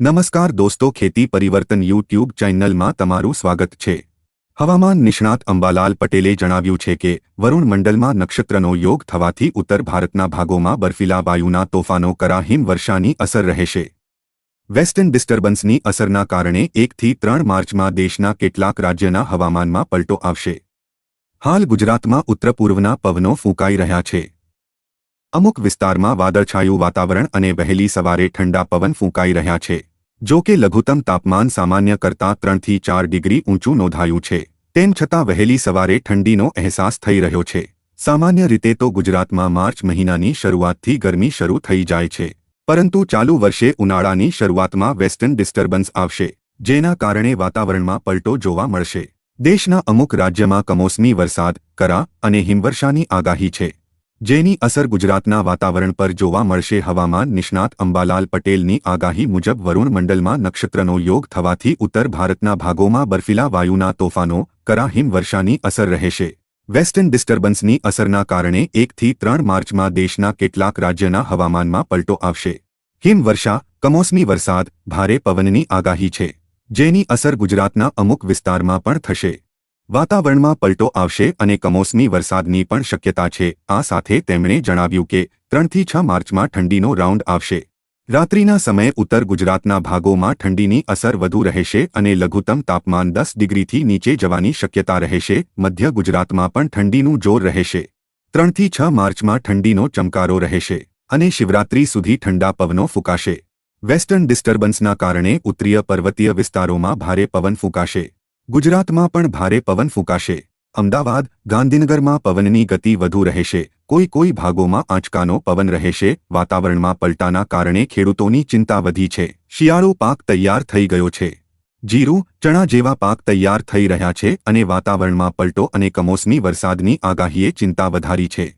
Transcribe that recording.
નમસ્કાર દોસ્તો, ખેતી પરિવર્તન યુટ્યુબ ચેનલમાં તમારું સ્વાગત છે. હવામાન નિષ્ણાત અંબાલાલ પટેલે જણાવ્યું છે કે, વરુણ મંડલમાં નક્ષત્રનો યોગ થવાથી ઉત્તર ભારતના ભાગોમાં બર્ફીલા વાયુના તોફાનો કરા હિમવર્ષાની અસર રહેશે. વેસ્ટર્ન ડિસ્ટર્બન્સની અસરના કારણે એકથી ત્રણ માર્ચમાં દેશના કેટલાક રાજ્યના હવામાનમાં પલટો આવશે. હાલ ગુજરાતમાં ઉત્તર પૂર્વના પવનો ફૂંકાઈ રહ્યા છે. અમુક વિસ્તારમાં વાદળછાયું વાતાવરણ અને વહેલી સવારે ઠંડા પવન ફૂંકાઈ રહ્યા છે. જો કે લઘુત્તમ તાપમાન સામાન્ય કરતાં ત્રણથી ચાર ડિગ્રી ઊંચું નોંધાયું છે. તેમ છતાં વહેલી સવારે ઠંડીનો અહેસાસ થઈ રહ્યો છે. સામાન્ય રીતે તો ગુજરાતમાં માર્ચ મહિનાની શરૂઆતથી ગરમી શરૂ થઈ જાય છે. પરંતુ ચાલુ વર્ષે ઉનાળાની શરૂઆતમાં વેસ્ટર્ન ડિસ્ટર્બન્સ આવશે, જેના કારણે વાતાવરણમાં પલટો જોવા મળશે. દેશના અમુક રાજ્યમાં કમોસમી વરસાદ, કરા અને હિમવર્ષાની આગાહી છે. જેની અસર ગુજરાતના વાતાવરણ પર જોવા મળશે. હવામાન નિષ્ણાત અંબાલાલ પટેલની આગાહી મુજબ વરુણ મંડલમાં નક્ષત્રનો યોગ થવાથી ઉત્તર ભારતના ભાગોમાં બર્ફીલા વાયુના તોફાનો કરા હિમવર્ષાની અસર રહેશે. વેસ્ટર્ન ડિસ્ટર્બન્સની અસરના કારણે એકથી ત્રણ માર્ચમાં દેશના કેટલાક રાજ્યના હવામાનમાં પલટો આવશે. હિમવર્ષા કમોસમી વરસાદ, ભારે પવનની આગાહી છે. જેની અસર ગુજરાતના અમુક વિસ્તારમાં પણ થશે. વાતાવરણમાં પલટો આવશે અને કમોસમી વરસાદની પણ શક્યતા છે. આ સાથે તેમણે જણાવ્યું કે ત્રણથી છ માર્ચમાં ઠંડીનો રાઉન્ડ આવશે. રાત્રિના સમયે ઉત્તર ગુજરાતના ભાગોમાં ઠંડીની અસર વધુ રહેશે અને લઘુત્તમ તાપમાન દસ ડિગ્રીથી નીચે જવાની શક્યતા રહેશે. મધ્ય ગુજરાતમાં પણ ઠંડીનું જોર રહેશે. ત્રણથી છ માર્ચમાં ઠંડીનો ચમકારો રહેશે અને શિવરાત્રી સુધી ઠંડા પવનો ફૂંકાશે. વેસ્ટર્ન ડિસ્ટર્બન્સના કારણે ઉત્તરીય પર્વતીય વિસ્તારોમાં ભારે પવન ફૂંકાશે. ગુજરાતમાં પણ ભારે પવન ફૂંકાશે. અમદાવાદ, ગાંધીનગરમાં પવનની ગતિ વધુ રહેશે. કોઈ કોઈ ભાગોમાં આંચકાનો પવન રહેશે. વાતાવરણમાં પલટાના કારણે ખેડૂતોની ચિંતા વધી છે. શિયાળો પાક તૈયાર થઈ ગયો છે. જીરું, ચણા જેવા પાક તૈયાર થઈ રહ્યા છે અને વાતાવરણમાં પલટો અને કમોસમી વરસાદની આગાહીએ ચિંતા વધારી છે.